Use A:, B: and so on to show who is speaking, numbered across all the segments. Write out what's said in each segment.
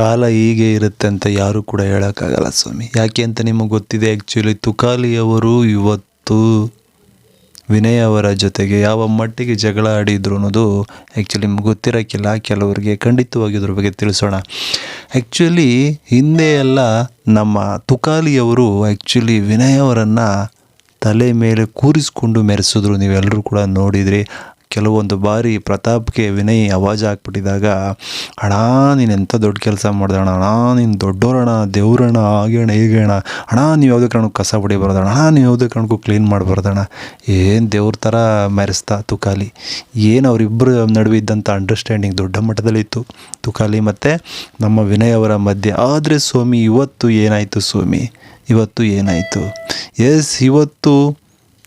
A: ಕಾಲ ಹೀಗೆ ಇರುತ್ತೆ ಅಂತ ಯಾರೂ ಕೂಡ ಹೇಳೋಕ್ಕಾಗಲ್ಲ ಸ್ವಾಮಿ. ಯಾಕೆ ಅಂತ ನಿಮಗೆ ಗೊತ್ತಿದೆ ಆ್ಯಕ್ಚುಲಿ ತುಕಾಲಿಯವರು ಇವತ್ತು ವಿನಯ್ ಅವರ ಜೊತೆಗೆ ಯಾವ ಮಟ್ಟಿಗೆ ಜಗಳ ಆಡಿದ್ರು ಅನ್ನೋದು ಆ್ಯಕ್ಚುಲಿ ನಿಮ್ಗೆ ಗೊತ್ತಿರೋಕ್ಕಿಲ್ಲ. ಕೆಲವರಿಗೆ ಖಂಡಿತವಾಗಿ ಇದ್ರ ಬಗ್ಗೆ ತಿಳಿಸೋಣ. ಆ್ಯಕ್ಚುಲಿ ಹಿಂದೆ ಎಲ್ಲ ನಮ್ಮ ತುಕಾಲಿಯವರು ಆ್ಯಕ್ಚುಲಿ ವಿನಯ್ ಅವರನ್ನು ತಲೆ ಮೇಲೆ ಕೂರಿಸ್ಕೊಂಡು ಮೆರೆಸಿದ್ರು. ನೀವೆಲ್ಲರೂ ಕೂಡ ನೋಡಿದ್ರಿ. ಕೆಲವೊಂದು ಬಾರಿ ಪ್ರತಾಪ್ಗೆ ವಿನಯ್ ಅವಾಜ್ ಹಾಕ್ಬಿಟ್ಟಿದಾಗ, ಅಣ್ಣ, ನೀನು ಎಂಥ ದೊಡ್ಡ ಕೆಲಸ ಮಾಡ್ದಣ ಅಣ್ಣ? ನೀನು ದೊಡ್ಡೋರಣ ದೇವ್ರಣ ಹಾಗೇಣ ಹೀಗೇಣ ಅಣ್ಣ, ನೀವು ಯಾವುದೇ ಕಾರಣಕ್ಕೂ ಕಸ ಹೊಡಿಬಾರ್ದಣ ಅಣ್ಣ. ನೀವು ಯಾವುದೇ ಕಾರಣಕ್ಕೂ ಕ್ಲೀನ್ ಮಾಡಬಾರ್ದಣ್ಣ ಏನು ದೇವ್ರ ಥರ ಮೆರೆಸ್ತಾ ತುಕಾಲಿ. ಏನು ಅವರಿಬ್ಬರು ನಡುವೆ ಇದ್ದಂಥ ಅಂಡರ್ಸ್ಟ್ಯಾಂಡಿಂಗ್ ದೊಡ್ಡ ಮಟ್ಟದಲ್ಲಿತ್ತು ತುಕಾಲಿ ಮತ್ತು ನಮ್ಮ ವಿನಯ್ ಅವರ ಮಧ್ಯೆ. ಆದರೆ ಸ್ವಾಮಿ, ಇವತ್ತು ಏನಾಯಿತು ಸ್ವಾಮಿ? ಇವತ್ತು ಏನಾಯಿತು? ಎಸ್, ಇವತ್ತು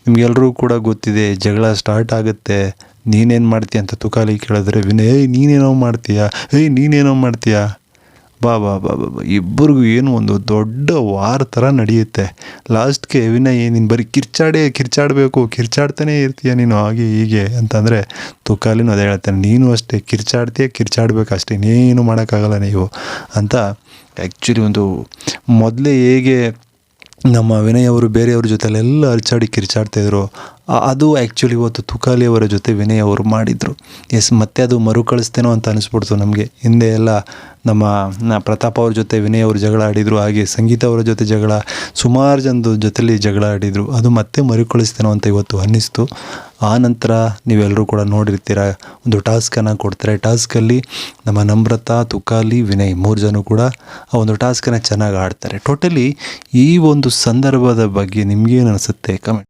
A: ನಿಮಗೆಲ್ಲರೂ ಕೂಡ ಗೊತ್ತಿದೆ, ಜಗಳ ಸ್ಟಾರ್ಟ್ ಆಗುತ್ತೆ. ನೀನೇನು ಮಾಡ್ತೀಯ ಅಂತ ತುಕಾಲಿ ಕೇಳಿದ್ರೆ, ವಿನಯ್, ಏಯ್, ನೀನೇನೋ ಮಾಡ್ತೀಯ? ಏಯ್, ನೀನೇನೋ ಮಾಡ್ತೀಯ? ಬಾ ಬಾ ಬಾ ಬಾ ಇಬ್ಬರಿಗೂ ಏನು ಒಂದು ದೊಡ್ಡ ವಾರ ಥರ ನಡೆಯುತ್ತೆ. ಲಾಸ್ಟ್ಗೆ, ವಿನಯ್, ನೀನು ಬರೀ ಕಿರ್ಚಾಡೇ, ಕಿರ್ಚಾಡಬೇಕು, ಕಿರ್ಚಾಡ್ತಾನೇ ಇರ್ತೀಯ ನೀನು? ಹಾಗೆ, ಹೀಗೆ ಅಂತಂದರೆ ತುಕಾಲಿನೂ ಅದೇ ಹೇಳ್ತಾನೆ, ನೀನು ಅಷ್ಟೇ, ಕಿರ್ಚಾಡ್ತೀಯ, ಕಿರ್ಚಾಡ್ಬೇಕು ಅಷ್ಟೇ, ಇನ್ನೇನು ಮಾಡೋಕ್ಕಾಗಲ್ಲ ನೀವು? ಅಂತ ಆ್ಯಕ್ಚುಲಿ ಒಂದು ಮೊದಲೇ ಹೇಗೆ ನಮ್ಮ ವಿನಯ್ ಅವರು ಬೇರೆಯವ್ರ ಜೊತೆಲೆಲ್ಲ ಅರ್ಚಾಡಿ ಕಿರ್ಚಾಡ್ತಾಯಿದ್ರು ಅದು ಆ್ಯಕ್ಚುಲಿ ಇವತ್ತು ತುಕಾಲಿ ಅವರ ಜೊತೆ ವಿನಯ್ ಅವರು ಮಾಡಿದರು. ಎಸ್, ಮತ್ತೆ ಅದು ಮರುಕಳಿಸ್ತೇನೋ ಅಂತ ಅನಿಸ್ಬಿಡ್ತು ನಮಗೆ. ಹಿಂದೆ ಎಲ್ಲ ನಮ್ಮ ಪ್ರತಾಪ್ ಅವ್ರ ಜೊತೆ ವಿನಯ್ ಅವರು ಜಗಳ ಆಡಿದರು, ಹಾಗೆ ಸಂಗೀತ ಅವರ ಜೊತೆ ಜಗಳ, ಸುಮಾರು ಜನದ ಜೊತೆಲಿ ಜಗಳ ಆಡಿದರು. ಅದು ಮತ್ತೆ ಮರುಕಳಿಸ್ತೇನೋ ಅಂತ ಇವತ್ತು ಅನ್ನಿಸ್ತು. ಆ ನಂತರ ನೀವೆಲ್ಲರೂ ಕೂಡ ನೋಡಿರ್ತೀರ, ಒಂದು ಟಾಸ್ಕನ್ನು ಕೊಡ್ತಾರೆ. ಟಾಸ್ಕಲ್ಲಿ ನಮ್ಮ ನಮ್ರತಾ, ತುಕಾಲಿ, ವಿನಯ್ ಮೂರು ಜನ ಕೂಡ ಆ ಒಂದು ಟಾಸ್ಕನ್ನು ಚೆನ್ನಾಗಿ ಆಡ್ತಾರೆ. ಟೋಟಲಿ ಈ ಒಂದು ಸಂದರ್ಭದ ಬಗ್ಗೆ ನಿಮಗೇನು ಅನಿಸುತ್ತೆ? ಕಮೆಂಟ್